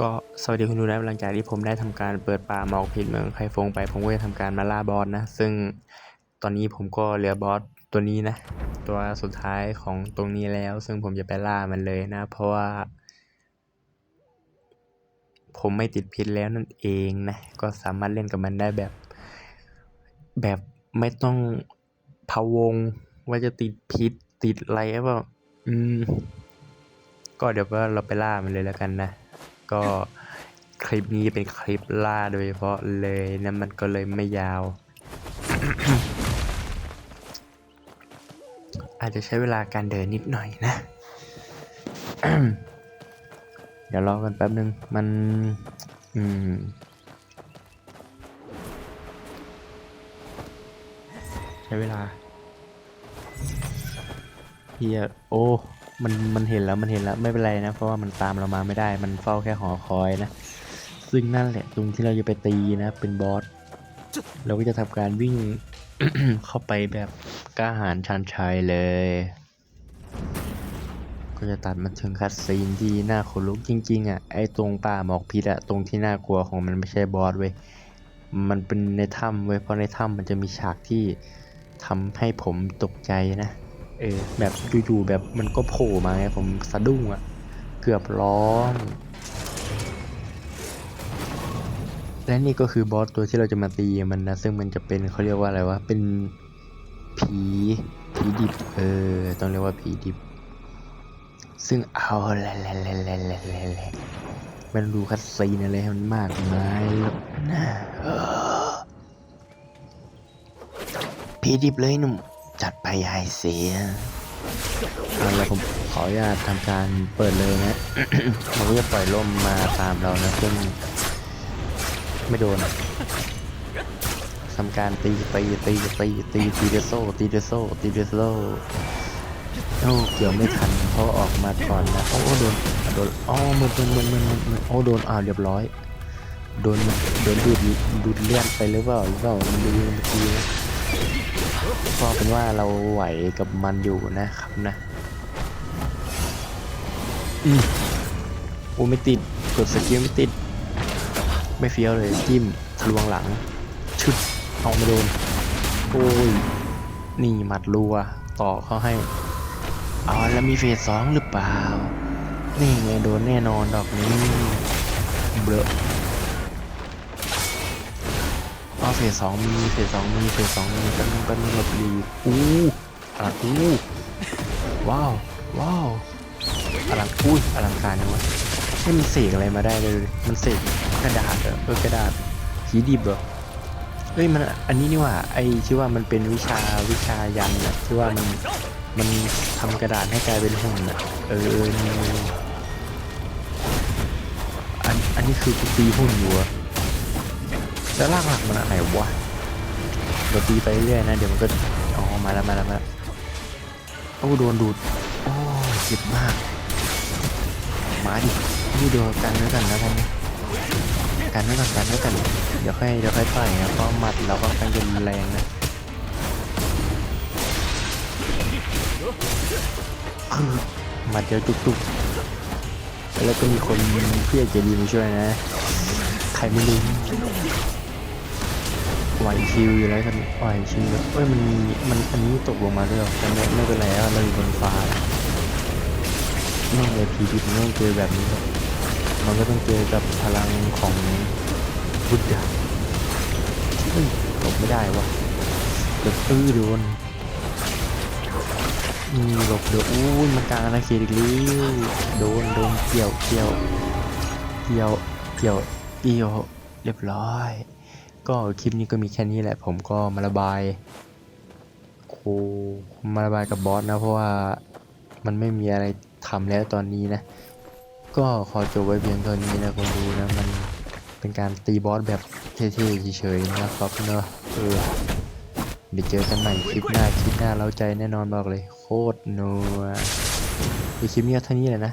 ก็สวัสดีคุณดูนะหลังจากที่ผมได้ทำการเปิดป่าหมอกพิษเมืองไคฟงไป ผมก็จะทำการมาล่าบอสนะ ซึ่งตอนนี้ผมก็เหลือบอสตัวนี้นะ ตัวสุดท้ายของตรงนี้แล้ว ซึ่งผมจะไปล่ามันเลยนะ เพราะว่า ผมไม่ติดพิษแล้วนั่นเองนะ ก็สามารถเล่นกับมันได้แบบ แบบไม่ต้องพะวงว่าจะติดพิษติดอะไรหรือเปล่าอืม ก็เดี๋ยวว่าเราไปล่ามันเลยแล้วกันนะ ก็คลิปนี้เป็นคลิปล่าโดยเฉพาะเลยนะมันก็เลยไม่ยาว อาจจะใช้เวลาการเดินนิดหน่อยนะ เดี๋ยวรอกันแป๊บนึง มัน อืมใช้เวลาเฮียโอ้ มันมันเห็นแล้วมันเห็นแล้วไม่เป็นไรนะ เพราะว่ามันตามเรามาไม่ได้ มันเฝ้าแค่หอคอยนะ ซึ่งนั่นแหละตรงที่เราจะไปตีนะเป็นบอสเราก็จะทำการวิ่งเข้าไปแบบกล้าหาญชันชัยเลย ก็จะตัดมาถึงคัดซีนที่น่าขนลุกจริงๆอะไอ้ตรงป่าหมอกพิษอะตรงที่น่ากลัวของมันไม่ใช่บอสเว้ยมันเป็นในถ้ำเว้ยเพราะในถ้ำมันจะมีฉากที่ทำให้ผมตกใจนะ เออแบบอยู่ๆแบบมันก็โผล่มาไงผมสะดุ้งอะเกือบร้อง และนี่ก็คือบอสตัวที่เราจะมาตีมันนะ ซึ่งมันจะเป็นเขาเรียกว่าอะไรวะเป็นผีผีดิบเออต้องเรียกว่าผีดิบ ซึ่งเอาแหละแหละแหละแหละแหละแหละแหละมันดูคัดซีนอะไรให้มันมากมายหรอกนะผีดิบเลยหนุ่ม จัดไปยายเสียเอาละผมขออนุญาตทำการเปิดเลยนะมันก็จะปล่อยล่มมาตามเรานะซึ่งไม่โดนทำการตีตีตีตีตีตีเดโซตีเดโซตีเดโซโอ้เกี่ยวไม่ทันเพราะออกมาก่อนนะโอ้โดนโดนอ๋อมึนมึนมึนมึนมึนมึนโอ้โดนอ้าวเรียบร้อยโดนโดนดูดดูดเลือดไปหรือเปล่าหรือเปล่ามันดูเมื่อกี้นะ ก็เป็นว่าเราไหวกับมันอยู่นะครับนะอืมโอ้ไม่ติดกดสกิลไม่ติด ไม่เฟี้ยวเลยจิ้มทะลวงหลัง ชุดเอาไม่โดน โอ้ย นี่หมัดรัวต่อเขาให้เอาแล้วมีเฟสสองหรือเปล่า นี่ไงโดนแน่นอนดอกนี้เบลอ เฟสสองมีเฟสสองมีเฟสสองมีแป๊บนึงแป๊บนึงหลบดีอู้อลังอู้ว้าวว้าวอลังอุ้ยอลังการนะวะให้มันเสกอะไรมาได้เลยมันเสกกระดาษเหรอเออกระดาษผีดิบเหรอเฮ้ยมันอันนี้นี่ว่าไอชื่อว่ามันเป็นวิชาวิชายันน่ะชื่อว่ามันมันทำกระดาษให้กลายเป็นหุ่นน่ะเออเอออันอันนี้คือตีหุ่นอยู่อะ แล้วลากหลักมันอะไรวะเดี๋ยวตีไปเรื่อยนะ เดี๋ยวมันก็อ๋อมาแล้วมาแล้วมาแล้วโอ้โดนดูดโอ้เจ็บมากมาดินี่ดูกันไว้กันแล้วกันนะกันไว้ก่อนกันไว้กัน เดี๋ยวค่อยเดี๋ยวค่อยต่อยนะเพราะหมัดเราก็ค่อนข้างแรงนะหมัดเดียวตุกๆแล้วก็มีคนเพื่อนใจดีมาช่วยนะใครไม่รู้ ไหวคิวอยู่แล้วกันไหวคิวเอ้ยมันมันอันนี้ตกลงมาด้วยหรอแต่ไม่ไม่เป็นไรอะเราอยู่บนฟ้าไม่เลยผีดิบไม่ต้องเจอแบบนี้หรอกมันก็ต้องเจอกับพลังของบุตดาเฮ้ยตกไม่ได้วะเดือดตื้อโดนนี่หลบเดี๋ยวอู้มันกลางอาณาเขตอีกแล้วโดนโดนเกี่ยวเกี่ยวเกี่ยวเกี่ยวเกี่ยวเรียบร้อย ก็คลิปนี้ก็มีแค่นี้แหละ ผมก็มาระบายโคมาระบายกับบอสนะ เพราะว่ามันไม่มีอะไรทำแล้วตอนนี้นะ ก็ขอจบไว้เพียงเท่านี้นะคนดูนะ มันเป็นการตีบอสแบบเท่ๆเฉยๆนะครับเนอะเออเดี๋ยวเจอกันใหม่คลิปหน้าคลิปหน้าเราใจแน่นอนบอกเลย โคตรนัวในคลิปนี้เท่านี้เลยนะ